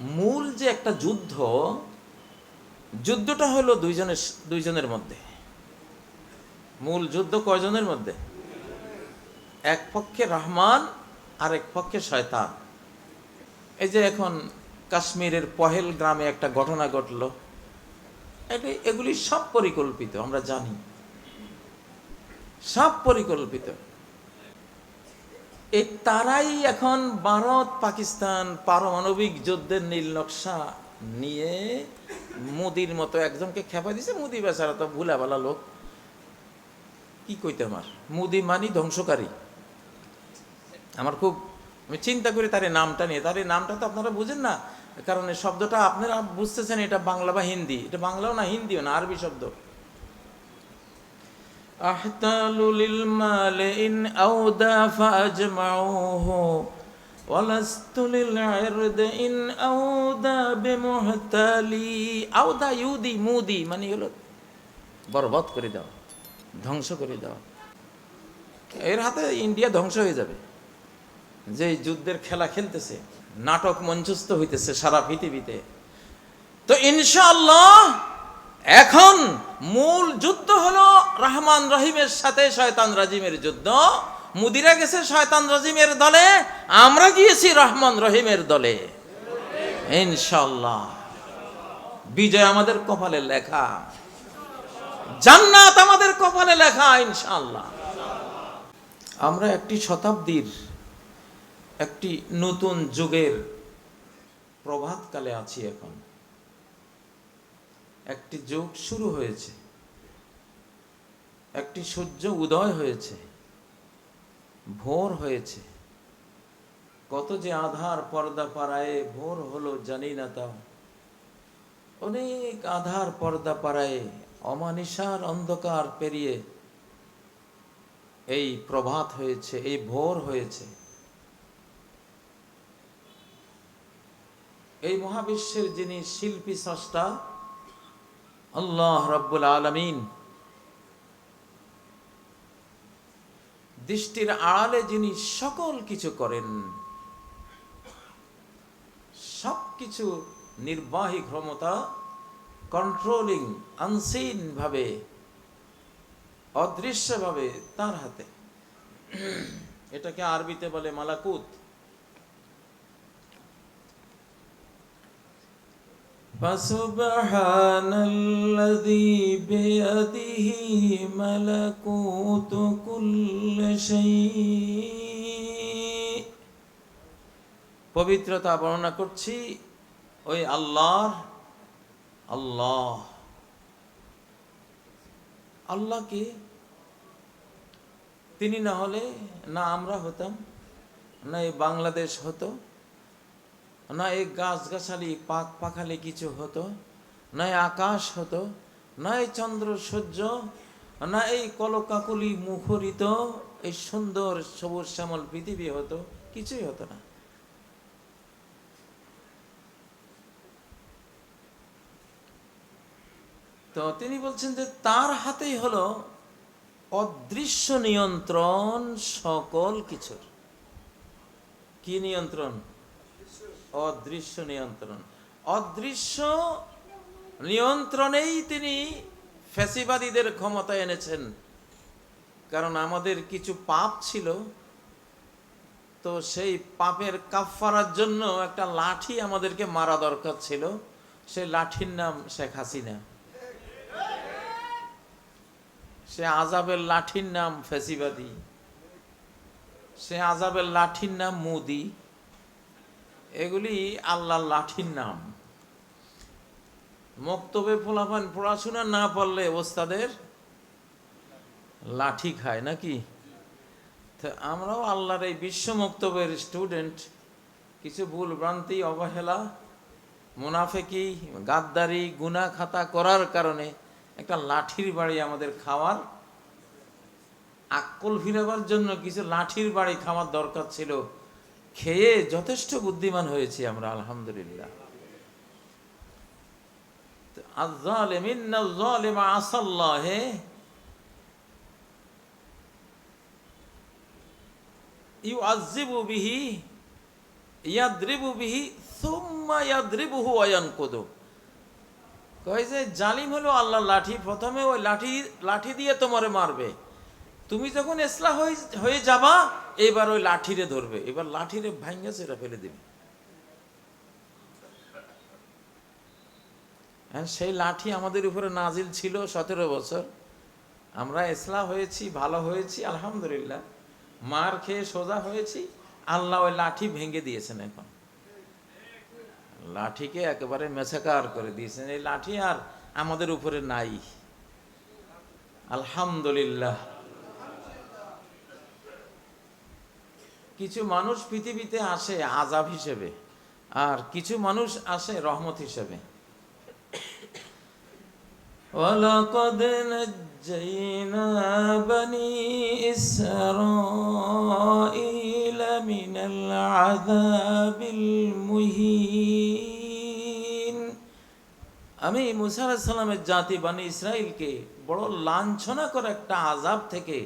মূল যে একটা যুদ্ধ, যুদ্ধটা হলো দুইজনের দুইজনের মধ্যে। মূল যুদ্ধ কয়জনের মধ্যে? এক পক্ষে রহমান, আর এক পক্ষে শয়তান। এই যে এখন কাশ্মীরের পহেল গ্রামে একটা ঘটনা ঘটলো, এটি, এগুলি সব পরিকল্পিত, আমরা জানি। সব পরিকল্পিত। এই তারাই এখন ভারত, পাকিস্তান পারমাণবিক যুদ্ধের নীল নকশা নিয়ে মোদির মতো একজনকে খেপা দিছে। মোদি বেচারা তো ভুলাবালা লোক। কি কইতে আমার? মোদি মানি ধ্বংসকারী। আমার খুব, আমি চিন্তা করি তার নামটা নিয়ে। তার এই নামটা তো আপনারা বুঝেন না। কারণ এই শব্দটা আপনারা বুঝতেছেন, এটা বাংলা বা হিন্দি। এটা বাংলাও না, হিন্দিও না, আরবি শব্দ। أحتال للمال إن أودى فأجمعوه ولست للعرض إن أودى بمحتالي أودى يودي مودي মানে হলো বরবাদ করে দাও ধ্বংস করে দাও এর হাতে ইন্ডিয়া ধ্বংস হয়ে যাবে যে যুদ্ধের খেলা খেলতেছে নাটক মঞ্চস্থ হইতেছে সারা পৃথিবীতে তো ইনশাআল্লাহ এখন মূল যুদ্ধ হলো রহমান রহিমের সাথে শয়তান রাজিমের যুদ্ধ। মুদিরা গেছে শয়তান রাজিমের দলে, আমরা গিয়েছি রহমান রহিমের দলে। ইনশাল্লাহ বিজয় আমাদের কপালে লেখা। জান্নাত আমাদের কপালে লেখা ইনশাল্লাহ আমরা একটি শতাব্দীর, একটি নতুন যুগের প্রভাতকালে আছি এখন। একটি যুগ শুরু হয়েছে। একটি সূর্য উদয় হয়েছে। ভোর হয়েছে। কত যে আধার পর্দা পাড়ায় ভোর হলো জানি না তাও। অনেক আধার পর্দা পাড়ায় অমানিসার অন্ধকার পেরিয়ে এই প্রভাত হয়েছে, এই ভোর হয়েছে। এই মহাবিশ্বের যিনি শিল্পী স্রষ্টা আল্লাহ রব্বুল আলমিন দৃষ্টির আড়ালে যিনি সকল কিছু করেন সব কিছু নির্বাহী ক্ষমতা কন্ট্রোলিং আনসিন ভাবে, অদৃশ্যভাবে তার হাতে। এটাকে আরবিতে বলে মালাকুত। فسبحان الذي بيده ملكوت كل شيء পবিত্রতা বর্ণনা করছি ওই আল্লাহর আল্লাহ আল্লাহ কি তিনি না হলে না আমরা হতাম না এই বাংলাদেশ হতো না এই গাছগাছালি, পাক পাখালি কিছু হতো, না আকাশ হতো, না এই চন্দ্র সূর্য, না এই কলকাকুলি মুখরিত, এই সুন্দর সবুজ শ্যামল পৃথিবী হতো, কিছুই হতো না। তো তিনি বলছেন যে তার হাতেই হলো অদৃশ্য নিয়ন্ত্রণ সকল কিছুর। কি নিয়ন্ত্রণ? অদৃশ্য নিয়ন্ত্রণ। অদৃশ্য নিয়ন্ত্রণেই তিনি ফ্যাসিবাদীদের ক্ষমতা এনেছেন। কারণ আমাদের কিছু পাপ ছিল, তো সেই পাপের কাফারার জন্য একটা লাঠি আমাদেরকে মারা দরকার ছিল। সেই লাঠির নাম শেখ হাসিনা। সে আজাবের লাঠির নাম ফেসিবাদী সে আজাবের লাঠির নাম মোদি। এগুলি আল্লাহর লাঠির নাম। মক্তবে ফোলাফান পড়াশোনা না পারলে ওস্তাদের লাঠি খায় নাকি? তো আমরাও আল্লাহর এই বিশ্ব মক্তবের স্টুডেন্ট। কিছু ভুল ভ্রান্তি অবহেলা, মুনাফেকি, গাদ্দারি গুনা খাতা করার কারণে একটা লাঠির বাড়ি আমাদের খাওয়ার আক্কল ফিরাবার জন্য কিছু লাঠির বাড়ি খাওয়ার দরকার ছিল। খেয়ে যথেষ্ট বুদ্ধিমান হয়েছি আমরা, আলহামদুলিল্লাহ। ওয়ায়ানকুদু কয় যে, জালিম হলো আল্লাহ লাঠি, প্রথমে ওই লাঠি লাঠি দিয়ে তোমারে মারবে। তুমি যখন এসলা হয়ে যাবা, এবার ওই লাঠিরে ধরবে। এবার লাঠিরে ভাঙ্গা সেটা ফেলে দিবে। হ্যাঁ সেই লাঠি আমাদের উপরে নাজিল ছিল সতেরো বছর। আমরা এসলা হয়েছি, ভালো হয়েছি, আলহামদুলিল্লাহ। মার খেয়ে সোজা হয়েছি। আল্লাহ ওই লাঠি ভেঙে দিয়েছেন এখন। লাঠিকে একেবারে মেছাকার করে দিয়েছেন। এই লাঠি আর আমাদের উপরে নাই। আলহামদুলিল্লাহ। কিছু মানুষ পৃথিবীতে আসে আজাব হিসেবে আর কিছু মানুষ আসে রহমত হিসেবে ولقد نجينا بني إسرائيل من العذاب المهين আমি মুসা আলাহিস সালামের জাতি বানি ইসরায়েলকে বড় লাঞ্ছনা করে একটা আজাব থেকে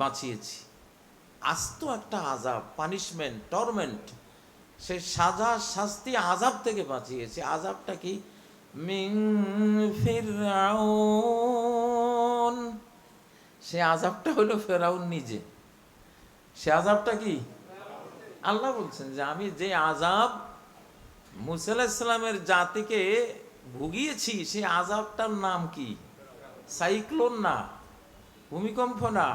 বাঁচিয়েছি আস্ত একটা আজাব পানিশমেন্ট টর্মেন্ট সে সাজা শাস্তি আজাব থেকে বাঁচিয়েছে। আজাবটা কি? মিং ফিরাউন সে আজাবটা হলো ফেরাউন নিজে। সে আজাবটা কি? আল্লাহ বলছেন যে আমি যে আজাব মুসা ইসলামের জাতিকে ভুগিয়েছি সেই আজাবটার নাম কি? সাইক্লোন না, ভূমিকম্প না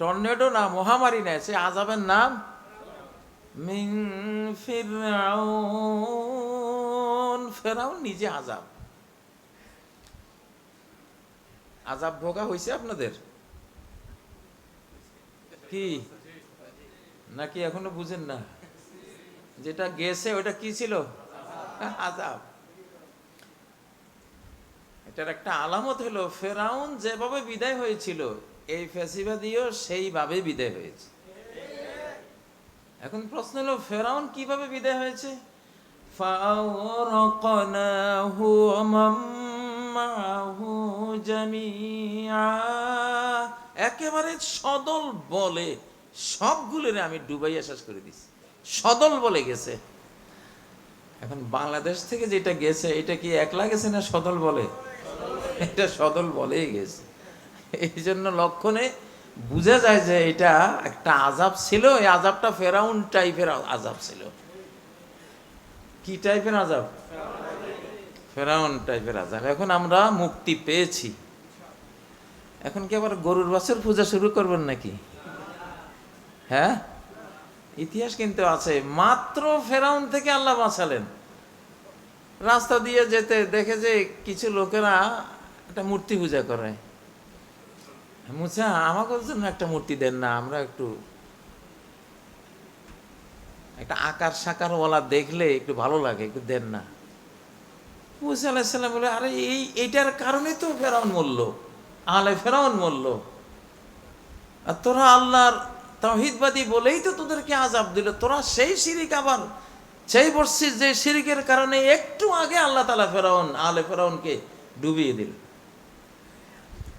টর্নেডো না, মহামারী নেয় সে আজাবের নাম মিং ফিরাউন ফেরাউন নিজে আজাব আজাব ভোগা হয়েছে আপনাদের? কি? নাকি এখনও বুঝেন না? যেটা গেছে, ওটা কি ছিল? আজাব এটার একটা আলামত হলো ফেরাউন যেভাবে বিদায় হয়েছিল এই ফ্যাসিবাদীও সেইভাবে বিদায় হয়েছে এখন প্রশ্ন হলো ফেরাউন কিভাবে বিদায় হয়েছে فأغرقناه ومن معه جميعا একেবারে সদল বলে সবগুলোরে আমি ডুবাইয়া শেষ করে দিছি সদল বলে গেছে এখন বাংলাদেশ থেকে যেটা গেছে এটা কি একলা গেছে না সদল বলে এটা সদল বলেই গেছে এই জন্য লক্ষণে বোঝা যায় যে এটা একটা আজাব ছিল, এই আজাবটা ফেরাউন টাইপের আজাব ছিল। কি টাইপের আজাব ফেরাউন টাইপের আজাব এখন আমরা মুক্তি পেয়েছি। এখন কি আবার গরুর বাছুর পূজা শুরু করবেন নাকি? হ্যাঁ? ইতিহাস কিন্তু আছে। মাত্র ফেরাউন থেকে আল্লাহ বাঁচালেন। রাস্তা দিয়ে যেতে দেখে যে কিছু লোকেরা একটা মূর্তি পূজা করে। আমাকে জন্য একটা মূর্তি দেন না, আমরা একটু একটা আকার দেখলে একটু ভালো লাগে, একটু দেন না। মুসা বলে, আরে, এই কারণে তো ফেরাউন মরল আলে ফেরাউন মরল। আর তোরা আল্লাহর তহিদবাদী বলেই তো তোদেরকে আজাব দিল, তোরা সেই শিরিক আবার, সেই বর্ষিস যে শিরিকের কারণে একটু আগে আল্লাহ তালা ফেরাউন আলে ফেরাউনকে ডুবিয়ে দিল।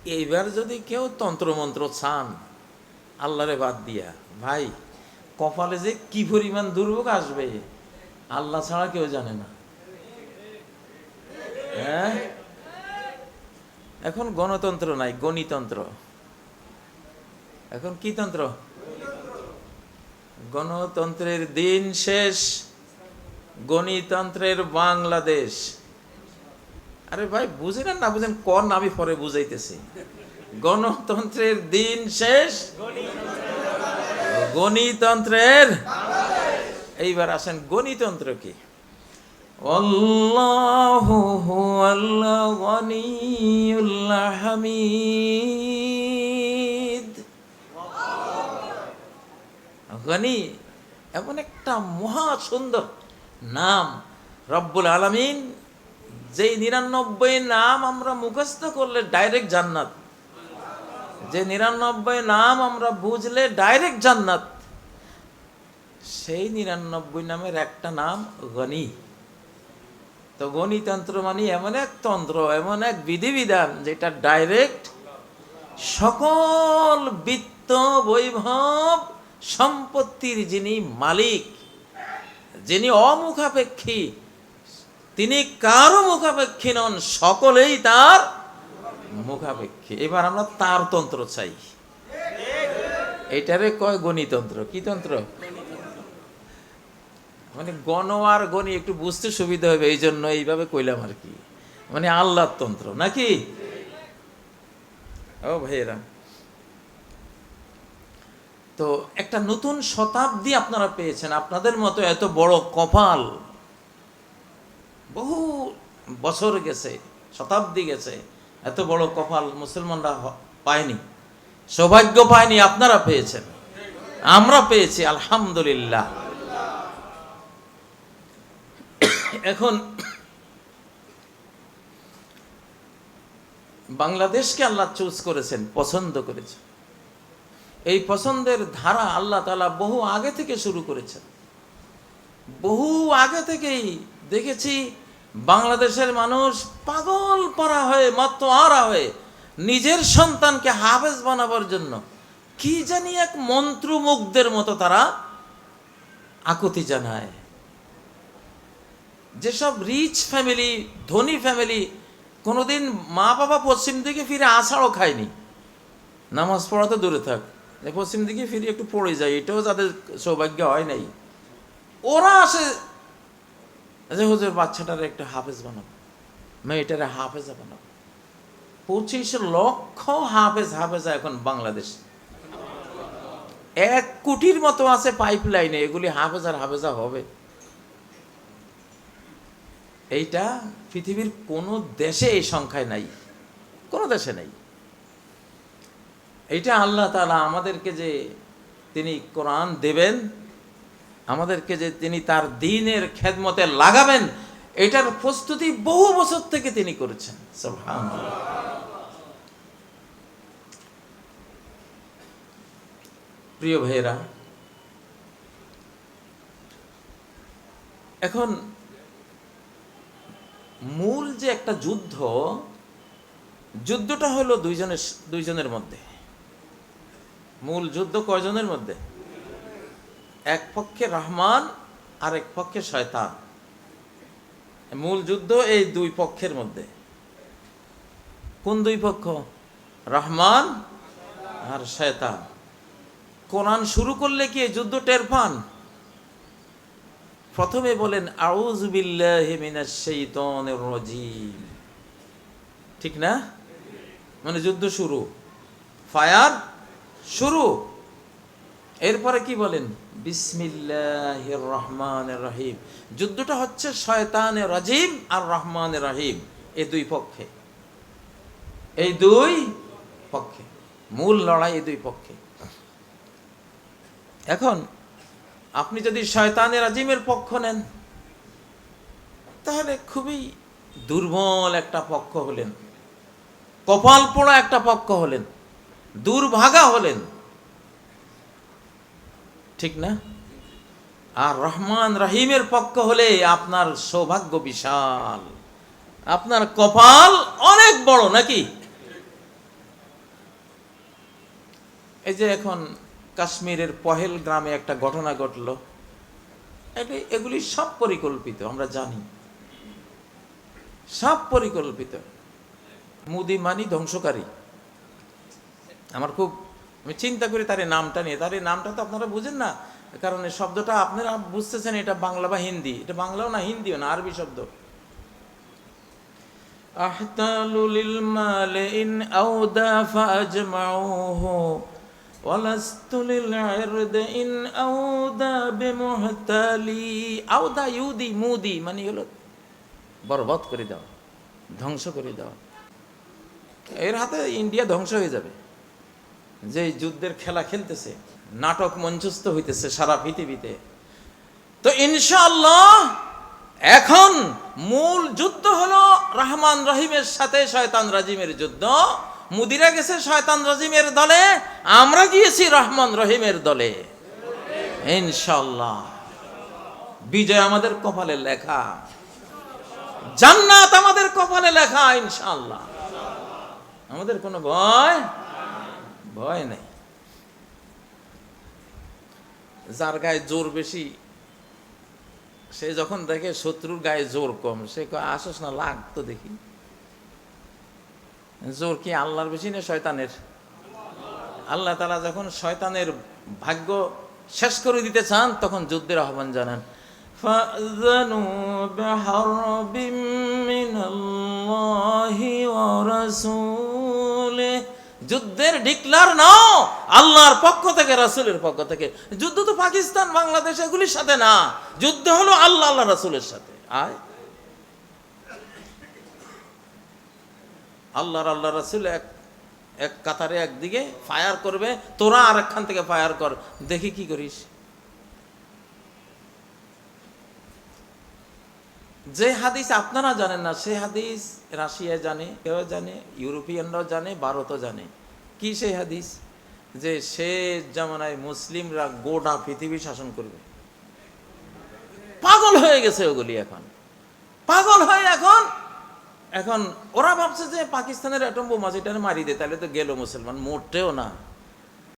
এইবার যদি কেউ তন্ত্রমন্ত্র চান, আল্লাহরে বাদ দিয়া, ভাই, কপালে যে কি পরিমাণ দুর্ভোগ আসবে, আল্লাহ ছাড়া কেউ জানে না। হ্যাঁ? এখন গণতন্ত্র নাই, গণিতন্ত্র। এখন কি তন্ত্র? গণতন্ত্রের দিন শেষ, গণিতন্ত্রের বাংলাদেশ। আরে ভাই বুঝেন না বুঝেন, কন আমি পরে বুঝাইতেছি। গণতন্ত্রের দিন শেষ। গণিতন্ত্রের। এইবার আসেন, গণিতন্ত্র কি? গনি, এমন একটা মহা সুন্দর নাম, রব্বুল আলামিন যেই নিরানব্বই নাম আমরা মুখস্থ করলে ডাইরেক্ট জান্নাত। যে নিরানব্বই নাম আমরা বুঝলে ডাইরেক্ট জান্নাত। সেই নিরানব্বই নামের একটা নাম গণি। তো গণিতন্ত্র মানে এমন এক তন্ত্র, এমন এক বিধিবিধান যেটা ডাইরেক্ট সকল বিত্ত, বৈভব, সম্পত্তির যিনি মালিক, যিনি অমুখাপেক্ষী তিনি কারও মুখাপেক্ষী নন, সকলেই তার মুখাপেক্ষী। এবার আমরা তার তন্ত্র চাই। এটারে কয় গণিতন্ত্র? কি তন্ত্র? মানে গণ আর গণি একটু বুঝতে সুবিধা হবে এই জন্য এইভাবে কইলাম আর কি। মানে আল্লাহর তন্ত্র, নাকি? ও ভাইয়েরা। তো একটা নতুন শতাব্দী আপনারা পেয়েছেন। আপনাদের মতো এত বড় কপাল বহু বছর গেছে, শতাব্দী গেছে, এত বড় কপাল মুসলমানরা পায়নি। সৌভাগ্য পায়নি, আপনারা পেয়েছেন। আমরা পেয়েছি, আলহামদুলিল্লাহ। এখন বাংলাদেশকে আল্লাহ চুজ করেছেন, পছন্দ করেছেন। এই পছন্দের ধারা আল্লাহ তালা বহু আগে থেকে শুরু করেছেন। বহু আগে থেকেই দেখেছি বাংলাদেশের মানুষ পাগল পারা হয়ে মাত্র আরা হয়ে নিজের সন্তানকে হাফেজ বানাবার জন্য কি জানি এক মন্ত্রমুগ্ধের মতো তারা আকুতি জানায়। যেসব রিচ ফ্যামিলি ধনী ফ্যামিলি কোনোদিন মা বাবা পশ্চিম দিকে ফিরে আষাঢ়ও খায়নি। নামাজ পড়া তো দূরে থাক পশ্চিম দিকে ফিরে একটু পড়ে যায়, এটাও যাদের সৌভাগ্য হয় নাই। ওরা আসে যে হুজুর বাচ্চাটারে একটা হাফেজ বানাবো, মেয়েটারে হাফেজা বানাবো। পঁচিশ লক্ষ হাফেজ হাফেজা এখন বাংলাদেশ। এক কোটির মতো আছে পাইপ লাইনে এগুলি হাফেজার হাফেজা হবে। এইটা পৃথিবীর কোনো দেশে এই সংখ্যায় নাই, কোনো দেশে নাই। এইটা আল্লাহ তাআলা আমাদেরকে যে তিনি কোরআন দেবেন আমাদেরকে যে তিনি তার দিনের খেদমতে লাগাবেন, এটার প্রস্তুতি বহু বছর থেকে তিনি করেছেন। প্রিয় ভাইয়েরা, এখন মূল যে একটা যুদ্ধ, যুদ্ধটা হলো দুইজনের দুইজনের মধ্যে। মূল যুদ্ধ কয়জনের মধ্যে? এক পক্ষে রহমান আর এক পক্ষে শয়তান। মূল যুদ্ধ এই দুই পক্ষের মধ্যে। কোন দুই পক্ষ? রহমান আর শয়তান। কোরআন শুরু করলে কি যুদ্ধ টের পান? প্রথমে বলেন, আউযু বিল্লাহি মিনাশ শাইতানির ঠিক না? মানে যুদ্ধ শুরু। ফায়ার শুরু। এরপরে কি বলেন? বিসমিল্লাহির রহমানির রহিম যুদ্ধটা হচ্ছে শয়তানের রাজিম আর রহমানের রহিম এই দুই পক্ষে। এই দুই পক্ষে, মূল লড়াই এই দুই পক্ষে। এখন, আপনি যদি শয়তানের রাজিমের পক্ষ নেন, তাহলে খুবই দুর্বল একটা পক্ষ হলেন, কপাল পোড়া একটা পক্ষ হলেন, দুর্ভাগা হলেন। ঠিক না? আর রহমান রহিমের পক্ষ হলে আপনার সৌভাগ্য বিশাল। আপনার কপাল অনেক বড় নাকি? এই যে এখন কাশ্মীরের পহেল গ্রামে একটা ঘটনা ঘটলো। এগুলি সব পরিকল্পিত, আমরা জানি। সব পরিকল্পিত। মুদি মানি ধ্বংসকারী। আমার খুব আমি চিন্তা করি তার এই নামটা নিয়ে তার এই নামটা তো আপনারা বুঝেন না কারণ এই শব্দটা আপনারা বুঝতেছেন এটা বাংলা বা হিন্দি এটা বাংলাও না হিন্দিও না আরবি শব্দ أحتال للمال إن أودى فأجمعوه ولست للعرض إن أودى بمحتالي أودى يودي مودي মানে হলো বরবাদ করে দেওয়া ধ্বংস করে দেওয়া এর হাতে ইন্ডিয়া ধ্বংস হয়ে যাবে যে যুদ্ধের খেলা খেলতেছে, নাটক মঞ্চস্থ হইতেছে সারা পৃথিবীতে। তো ইনশাআল্লাহ, এখন মূল যুদ্ধ হলো রহমান রহিমের সাথে শয়তান রাজিমের যুদ্ধ। মুদিরা গেছে শয়তান রাজিমের দলে, আমরা গিয়েছি রহমান রহিমের দলে। ইনশাল্লাহ বিজয় আমাদের কপালে লেখা। জান্নাত আমাদের কপালে লেখা ইনশাল্লাহ আমাদের কোনো ভয় ভয় নেই যার গায়ে জোর বেশি সে যখন দেখে শত্রুর গায়ে জোর কম সে কয় আসস না লাগ তো দেখি জোর কি আল্লাহর বেশি না শয়তানের আল্লাহ তালা যখন শয়তানের ভাগ্য শেষ করে দিতে চান তখন যুদ্ধের আহ্বান জানান فأذنوا بحرب من الله ورسوله যুদ্ধের ডিক্লার নাও। আল্লাহর পক্ষ থেকে, রাসুলের পক্ষ থেকে। যুদ্ধ তো পাকিস্তান, বাংলাদেশ, এগুলির সাথে না। যুদ্ধ হলো আল্লাহ আল্লাহ, রাসুলের সাথে। আয়। আল্লাহর আল্লাহ রাসুল এক এক কাতারে একদিকে ফায়ার করবে। তোরা আরেকখান থেকে ফায়ার কর। দেখি কি করিস। যে হাদিস আপনারা জানেন না, সে হাদিস রাশিয়া জানে, কেউ জানে, ইউরোপিয়ানরাও জানে, ভারতও জানে। কি সেই হাদিস? যে সে জামানায় মুসলিমরা গোটা পৃথিবী শাসন করবে। পাগল হয়ে গেছে ওগুলি এখন। পাগল হয়ে এখন। এখন ওরা ভাবছে যে পাকিস্তানের অ্যাটম বোমা যেটা মারি দে, তাহলে তো গেল মুসলমান, মোটেও না।